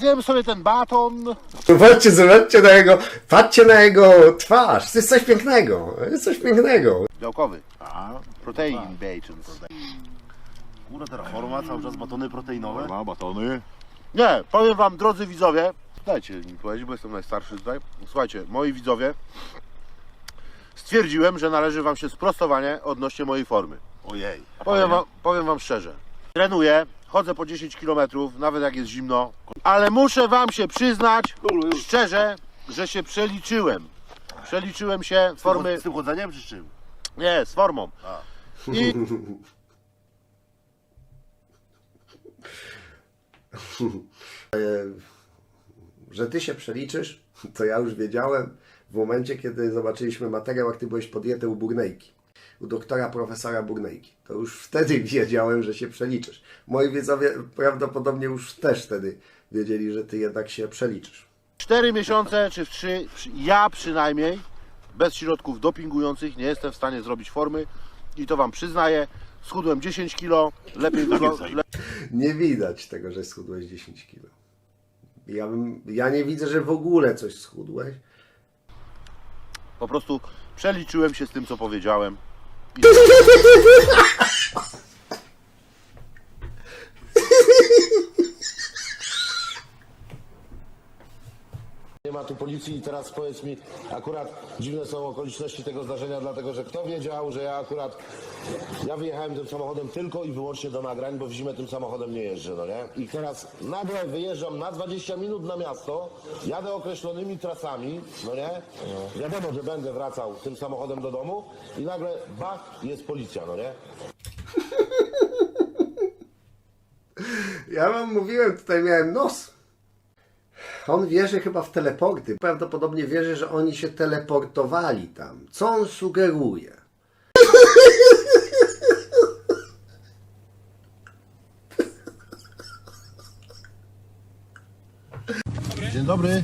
Zjem sobie ten baton. Zobaczcie, zobaczcie na jego, patrzcie na jego twarz. To jest coś pięknego. To jest coś pięknego. Białkowy. A, protein bacon. Kurwa, teraz forma, cały czas batony proteinowe. Ma batony. Nie, powiem wam, drodzy widzowie, dajcie mi powiedzieć, bo jestem najstarszy tutaj. Słuchajcie, moi widzowie, stwierdziłem, że należy wam się sprostowanie odnośnie mojej formy. Ojej. Powiem wam, powiem wam szczerze. Trenuję, chodzę po 10 km, nawet jak jest zimno, ale muszę wam się przyznać szczerze, że się przeliczyłem. Przeliczyłem się formy. Z tym chodzeniem czy z czym? Nie, z formą. I Że ty się przeliczysz, to ja już wiedziałem w momencie, kiedy zobaczyliśmy materiał, jak ty byłeś podjęty u Burnejki. U doktora profesora Burnejki. To już wtedy wiedziałem, że się przeliczysz. Moi widzowie prawdopodobnie już też wtedy wiedzieli, że ty jednak się przeliczysz. 4 miesiące czy w 3, ja przynajmniej, bez środków dopingujących, nie jestem w stanie zrobić formy i to wam przyznaję. Schudłem 10 kg, lepiej wygląda. Le... Nie widać tego, że schudłeś 10 kg. Ja, bym, ja nie widzę, że w ogóle coś schudłeś. Po prostu przeliczyłem się z tym, co powiedziałem. 嘟嘟嘟嘟嘟哈哈哈 policji i teraz powiedz mi, akurat dziwne są okoliczności tego zdarzenia, dlatego że kto wiedział, że ja akurat, ja wyjechałem tym samochodem tylko i wyłącznie do nagrań, bo w zimę tym samochodem nie jeżdżę, no nie? I teraz nagle wyjeżdżam na 20 minut na miasto, jadę określonymi trasami, no nie? Wiadomo, że będę wracał tym samochodem do domu i nagle bach, jest policja, no nie? Ja wam mówiłem, tutaj miałem nos. On wierzy chyba w teleporty. Prawdopodobnie wierzy, że oni się teleportowali tam. Co on sugeruje? Dzień dobry.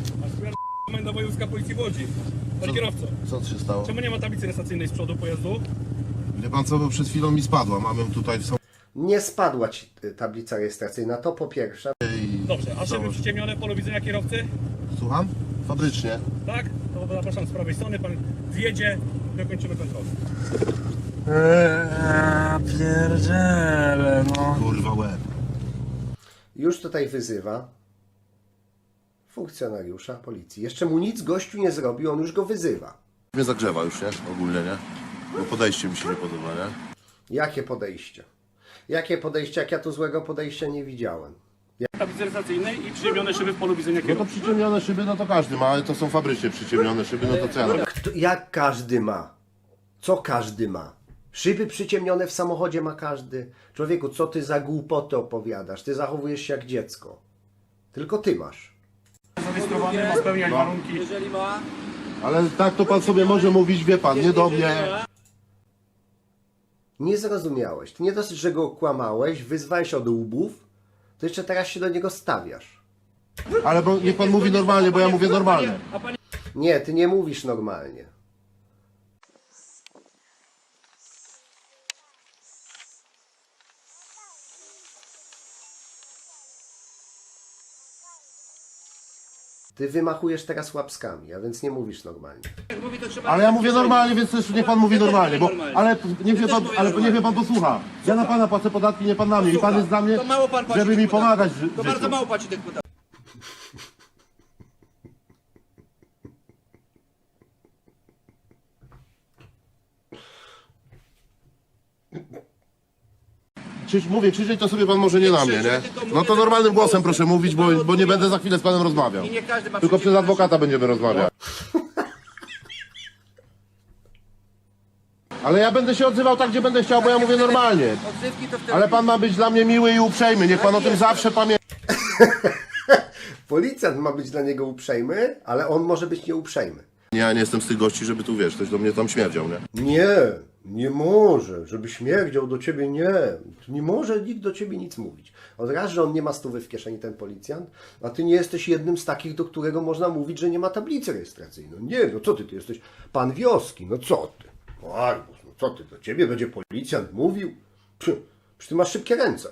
Komenda Wojewódzka Policji w Łodzi. Panie kierowco, Co tu się stało? czemu nie ma tablicy rejestracyjnej z przodu pojazdu? Wie pan co, bo przed chwilą mi spadła. Mam ją tutaj w Nie spadła ci y, tablica rejestracyjna, to po pierwsze. Dobrze, a szyby przyciemnione, polu widzenia kierowcy? Słucham? Fabrycznie. Tak? To zapraszam z prawej strony, pan wjedzie, dokończymy kontrolę. Pierdziele, no. Kurwa łeb. Już tutaj wyzywa funkcjonariusza policji. Jeszcze mu nic gościu nie zrobił, on już go wyzywa. Mnie zagrzewa już, nie? Ogólnie, nie? Bo podejście mi się nie podoba, nie? Jakie podejście? Jakie podejście? Jak ja tu złego podejścia nie widziałem. Rejestracyjnej i przyciemnione szyby w polu widzenia No to kierowcy. przyciemnione szyby, no to każdy ma, ale to są fabrycznie przyciemnione szyby, no to co ja? Kto, jak każdy ma? Co każdy ma? Szyby przyciemnione w samochodzie ma każdy. Człowieku, co ty za głupoty opowiadasz? Ty zachowujesz się jak dziecko. Tylko ty masz. Zarejestrowany, ma spełniać warunki. Ale tak to pan sobie może mówić, wie pan, nie do mnie. Nie zrozumiałeś. Ty nie dosyć, że go kłamałeś, wyzwałeś od łbów, to jeszcze teraz się do niego stawiasz. Ale bo, niech pan mówi normalnie, bo ja mówię normalnie. Nie, ty nie mówisz normalnie. Ty wymachujesz teraz łapskami, a więc nie mówisz normalnie. Ale ja mówię normalnie, więc też niech pan mówi normalnie, bo, ale niech mnie pan, ale niech mnie pan posłucha. Ja na pana płacę podatki, nie pan na mnie. I pan jest dla mnie, To mało pan płaci żeby tych mi podatków. pomagać w ży- To bardzo mało płaci tych podatków. Krzyż, mówię, krzyczeć to sobie pan może nie na mnie, nie? No to normalnym głosem proszę mówić, bo, bo nie będę za chwilę z panem rozmawiał. I nie każdy ma Tylko przez adwokata będziemy rozmawiać. Ale ja będę się odzywał tak, gdzie będę chciał, bo ja mówię normalnie. Odzywki to wtedy... Ale pan ma być dla mnie miły i uprzejmy, niech pan o tym zawsze pamięta. Policjant ma być dla niego uprzejmy, ale on może być nieuprzejmy. Ja nie jestem z tych gości, żeby tu wiesz, ktoś do mnie tam śmierdział, nie? Nie, nie może, żeby śmierdział do ciebie, nie. Nie może nikt do ciebie nic mówić. Od raz, że on nie ma stówy w kieszeni, ten policjant, a ty nie jesteś jednym z takich, do którego można mówić, że nie ma tablicy rejestracyjnej. No nie, no co ty, ty jesteś pan wioski, no co ty? O, Arbus, no co ty, do ciebie będzie policjant mówił? Przy, przecież ty masz szybkie ręce.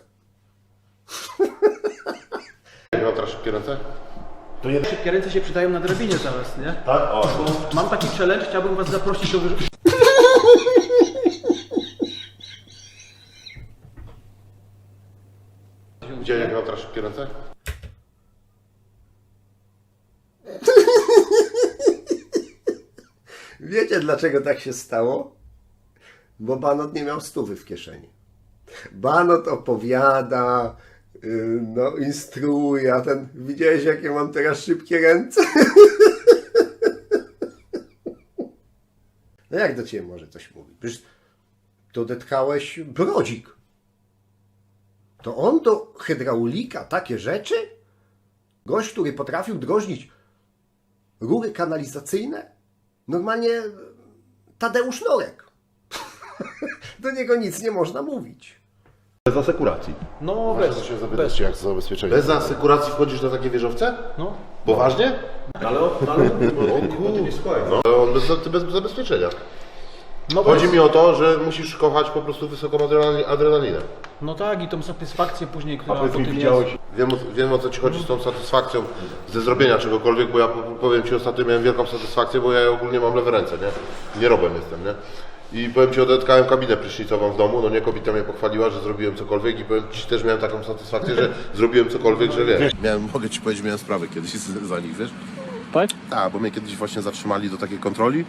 Miał teraz szybkie ręce? Szybkie ręce się przydają na drabinie zaraz, nie? Tak? O. Bo mam taki challenge, chciałbym was zaprosić do. Gdzie jak miał teraz szybkie ręce? Wiecie dlaczego tak się stało? Bo Banot nie miał stówy w kieszeni. Banot opowiada, yy, no instruuje, a ten, widziałeś jakie mam teraz szybkie ręce? No jak do ciebie może coś mówić? Przecież to odetchałeś brodzik. To on do hydraulika takie rzeczy? Gość, który potrafił drożnić rury kanalizacyjne? Normalnie Tadeusz Norek. Do niego nic nie można mówić. Bez asekuracji. No bez. Się zapytać, jak to zabezpieczenie. Bez asekuracji wchodzisz na takie wieżowce? No. Poważnie? Ale, ale... No, to on bez, bez zabezpieczenia. No, Chodzi bez. mi o to, że musisz kochać po prostu wysoką adrenali- adrenalinę. no tak i tą satysfakcję później, która po tym jest. Wiem, o- wiem o co ci chodzi z tą satysfakcją ze zrobienia czegokolwiek, bo ja po- powiem ci ostatnio miałem wielką satysfakcję, bo ja ogólnie mam lewe ręce, nie? Nie robem jestem, nie? I powiem ci, odetkałem kabinę prysznicową w domu, no nie, kobieta mnie pochwaliła, że zrobiłem cokolwiek i powiem ci, też miałem taką satysfakcję, że zrobiłem cokolwiek, że wiesz. Miałem, mogę ci powiedzieć, miałem sprawę kiedyś z- za nich, wiesz? Tak? Tak, bo mnie kiedyś właśnie zatrzymali do takiej kontroli.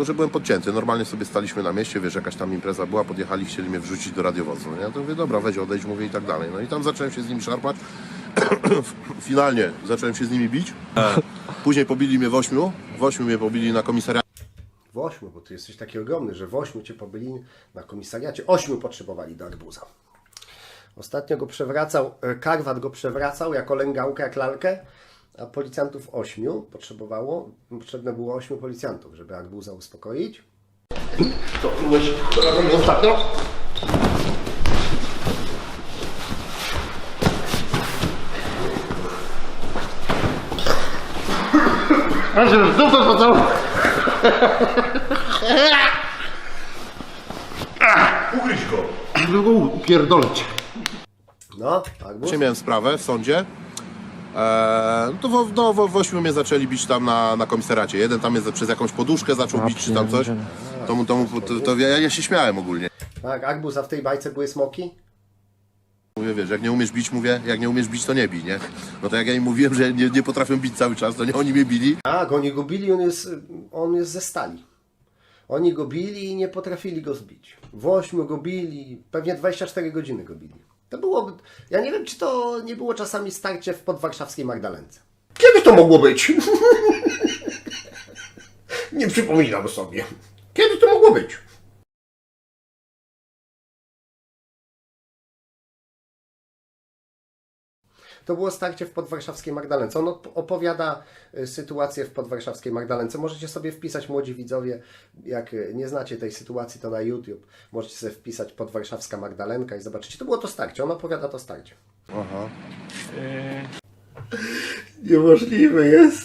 Tylko, że byłem podcięty. Normalnie sobie staliśmy na mieście, wiesz, jakaś tam impreza była, podjechali, chcieli mnie wrzucić do radiowozu. Nie? Ja to mówię, dobra, weź odejdź, mówię i tak dalej. No i tam zacząłem się z nimi szarpać. Finalnie zacząłem się z nimi bić. Później pobili mnie w ośmiu. W ośmiu mnie pobili na komisariacie. W ośmiu, bo ty jesteś taki ogromny, że w ośmiu cię pobyli na komisariacie. Ośmiu potrzebowali do arbuza. Ostatnio go przewracał, e, Karwat go przewracał jako lęgałkę, jak lalkę, a policjantów ośmiu potrzebowało. Potrzebne było ośmiu policjantów, żeby arbuza uspokoić. Ostatnio? Ugryź go! Żeby go upierdoleć. No, arbuz. Dzisiaj miałem sprawę w sądzie. Eee, no to w, no, w, w ośmiu mnie zaczęli bić tam na, na komisariacie. Jeden tam jest przez jakąś poduszkę zaczął bić czy tam coś. To, mu- to, mu- to, to ja, ja się śmiałem ogólnie. Tak, arbuz, a w tej bajce były smoki? Mówię, wiesz, jak nie umiesz bić, mówię, jak nie umiesz bić, to nie bij, nie? No to jak ja im mówiłem, że nie, nie potrafią bić cały czas, to nie oni mnie bili. Tak, oni go bili, on jest, on jest ze stali. Oni go bili i nie potrafili go zbić. W ośmiu go bili, pewnie 24 godziny go bili. To było, ja nie wiem, czy to nie było czasami starcie w podwarszawskiej Magdalence. Kiedy to mogło być? nie przypominam sobie. Kiedy to mogło być? To było starcie w podwarszawskiej Magdalence. On op- opowiada y, sytuację w podwarszawskiej Magdalence. Możecie sobie wpisać, młodzi widzowie, jak y, nie znacie tej sytuacji, to na YouTube możecie sobie wpisać podwarszawska Magdalenka i zobaczycie. To było to starcie. On opowiada to starcie. Aha. Niemożliwe jest.